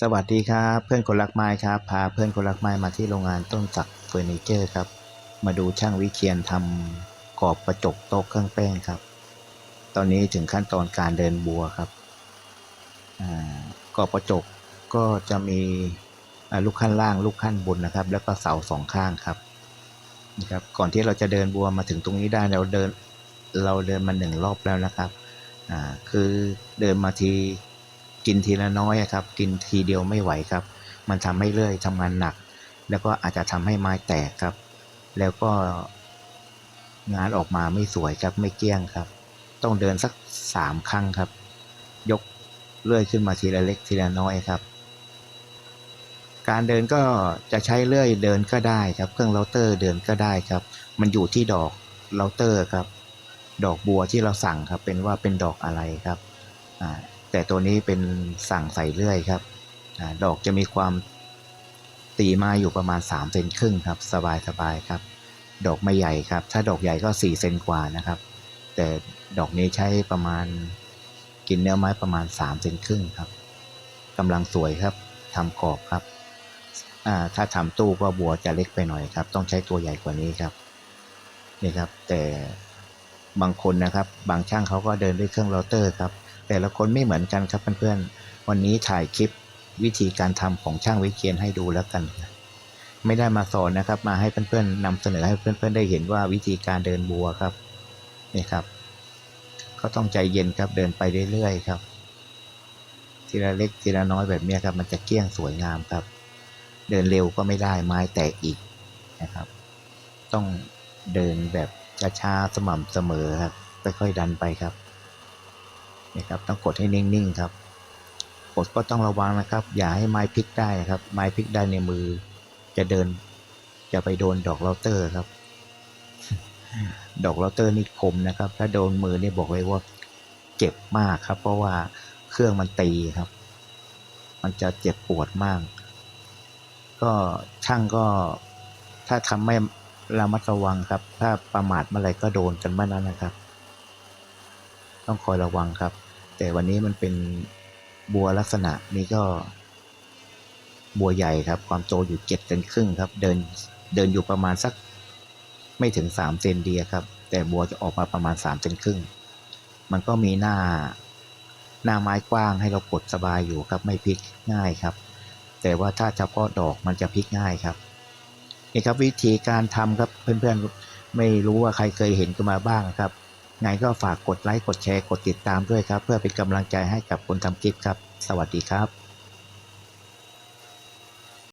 สวัสดีครับเพื่อนคนรักไม้ครับพาเพื่อนคนรักไม้มาที่โรงงานต้นสักเฟอร์นิเจอร์ครับ มาดูช่างวิเชียนทำกรอบกระจกโต๊ะเครื่องแป้งครับ ตอนนี้ถึงขั้นตอนการเดินบัวครับกรอบกระจกก็จะมีลูกขั้นล่างลูกขั้นบนนะครับ แล้วก็เสาสองข้างครับนะครับ ก่อนที่เราจะเดินบัวมาถึงตรงนี้ได้เราเดินเราเดินมาหนึ่งรอบแล้วนะครับคือเดินมาที กินทีละน้อยครับ กินทีเดียวไม่ไหวครับ มันทำให้เลื่อยทำงานหนัก แล้วก็อาจจะทำให้ไม้แตกครับ แล้วก็งานออกมาไม่สวยครับไม่เกี้ยงครับ ต้องเดินสักสามครั้งครับ ยกเลื่อยขึ้นมาทีละเล็กทีละน้อยครับ การเดินก็จะใช้เลื่อยเดินก็ได้ครับ เครื่องเราเตอร์เดินก็ได้ครับ มันอยู่ที่ดอกเราเตอร์ครับ ดอกบัวที่เราสั่งครับเป็นว่าเป็นดอกอะไรครับอ่า แต่ตัวนี้เป็นสั่งใส่เลื่อยครับอดอกจะมีความตีมาอยู่ประมาณ3เซนครึ่งครับ สบายสบายครับ ดอกไม่ใหญ่ครับ ถ้าดอกใหญ่ก็4เซนกว่านะครับ แต่ดอกนี้ใช้ประมาณกินเนื้อไม้ประมาณ3เซนครึ่งครับกำลังสวยครับทำกรอบครับถ้าทำตู้ก็บัวจะเล็กไปหน่อยครับ ต้องใช้ตัวใหญ่กว่านี้ครับนี่ครับ แต่บางคนนะครับ บางช่างเขาก็เดินด้วยเครื่องโรเตอร์ครับ แต่ละคนไม่เหมือนกันครับเพื่อนๆ วันนี้ถ่ายคลิปวิธีการทำของช่างวิเชียนให้ดูแล้วกัน ไม่ได้มาสอนนะครับ มาให้เพื่อนๆนำเสนอให้เพื่อนๆได้เห็นว่าวิธีการเดินบัวครับนี่ครับ ก็ต้องใจเย็นครับเดินไปเรื่อยๆครับ ทีละเล็กทีละน้อยแบบนี้ครับ มันจะเกี้ยงสวยงามครับ เดินเร็วก็ไม่ได้ไม้แตกอีกนะครับ ต้องเดินแบบช้าๆสม่ำเสมอครับค่อยๆดันไปครับ นี่ครับต้องกดให้นิ่งๆครับ กดก็ต้องระวังนะครับ อย่าให้ไม้พลิกได้นะครับ ไม้พลิกได้ในมือ จะเดิน จะไปโดนดอกเราเตอร์ครับ ดอกเราเตอร์นี่คมนะครับ ถ้าโดนมือนี่บอกเลยว่าเจ็บมากครับ เพราะว่าเครื่องมันตีครับ มันจะเจ็บปวดมาก ก็ช่างก็ถ้าทำไม่ระมัดระวังครับ ถ้าประมาทเมื่อไรก็โดนกันเมื่อนั้นนะครับ ต้องคอยระวังครับ แต่วันนี้มันเป็นบัวลักษณะนี้ก็ บัวใหญ่ครับ ความโตอยู่เจ็ดเซนครึ่งครับ เดินเดินอยู่ประมาณสัก ไม่ถึงสามเซนเดียครับ แต่บัวจะออกมาประมาณสามเซนครึ่ง มันก็มีหน้า หน้าไม้กว้างให้เรากดสบายอยู่ครับ ไม่พลิกง่ายครับ แต่ว่าถ้าเฉพาะดอกมันจะพลิกง่ายครับนี่ครับวิธีการทำครับเพื่อนๆไม่รู้ว่าใครเคยเห็นกันมาบ้างครับ ไงก็ฝากกดไลค์กดแชร์กดติดตามด้วยครับ เพื่อเป็นกำลังใจให้กับคนทำคลิปครับ สวัสดีครับ